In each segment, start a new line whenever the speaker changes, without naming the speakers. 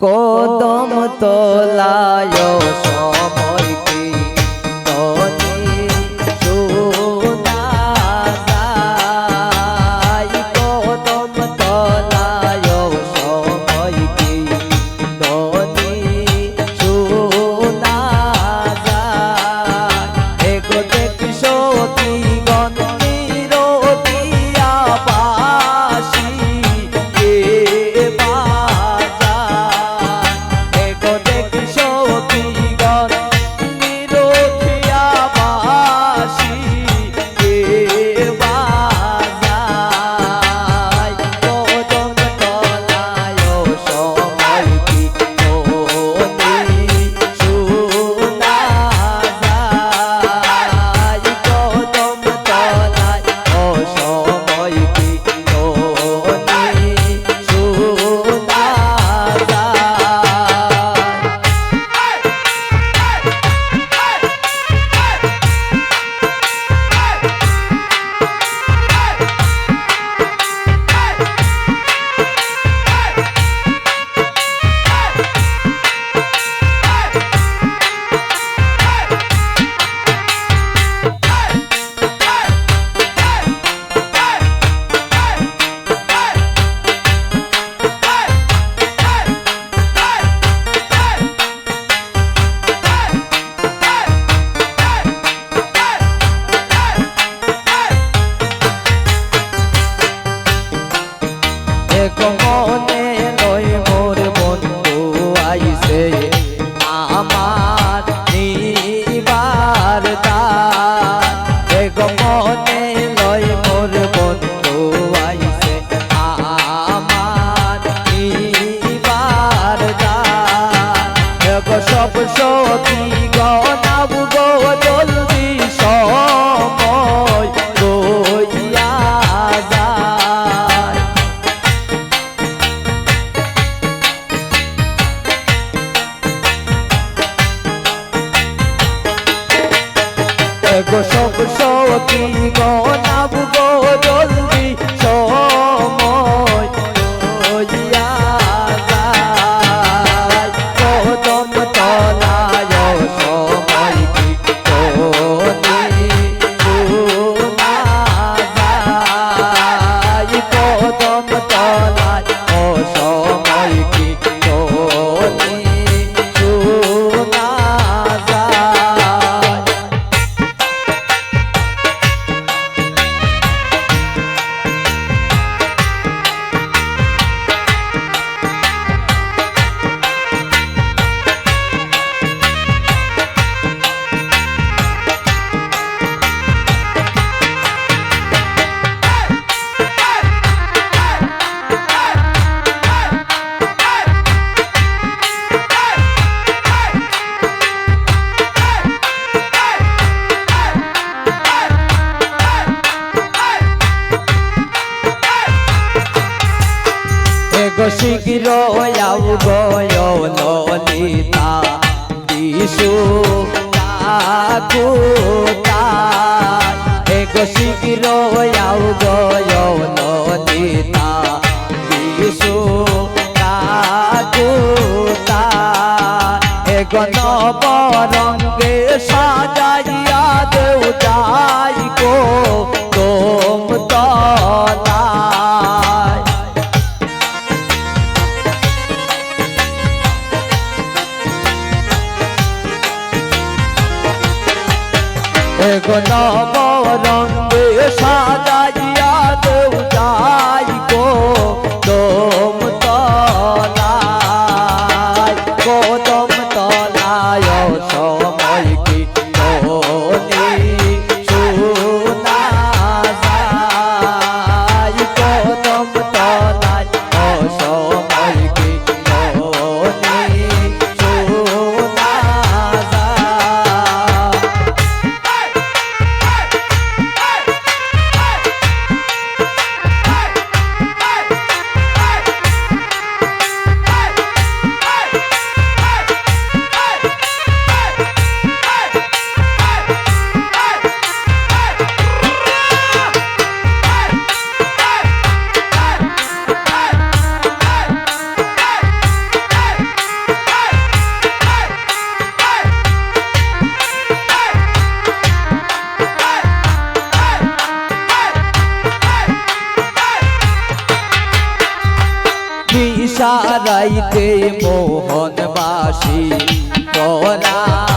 কদম তোলায় কমনে গো সব সতী গো নাব શીખરો આવ ગયો લલિતા દીશુ કાકુતા એક શીખરો આવ ગયો લલિતા દીશુ કાકુતા એક નવ રંગ এগো নব রঙে সাজা সারাইতে মোহনবাসী তোরা।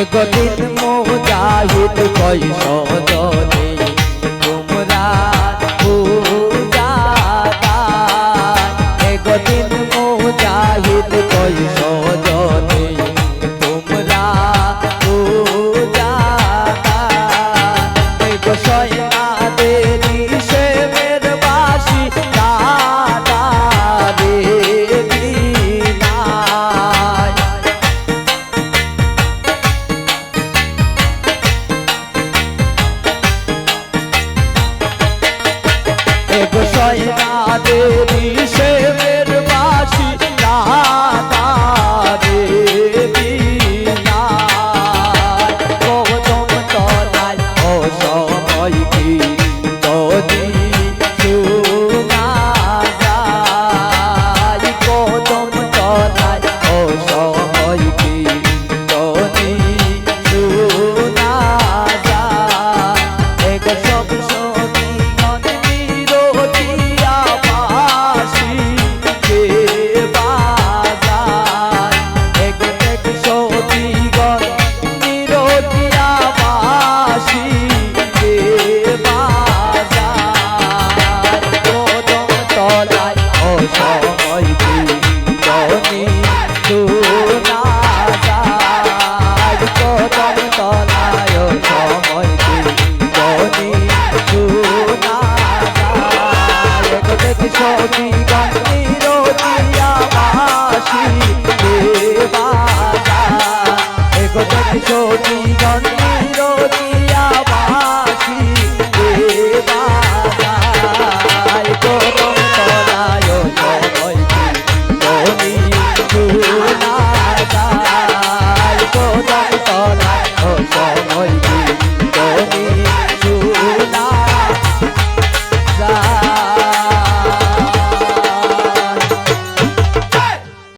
একদিন মুজাহিদ কইস যদি তোমরা পূজাদা একদিন মুজাহিদ কইস যদি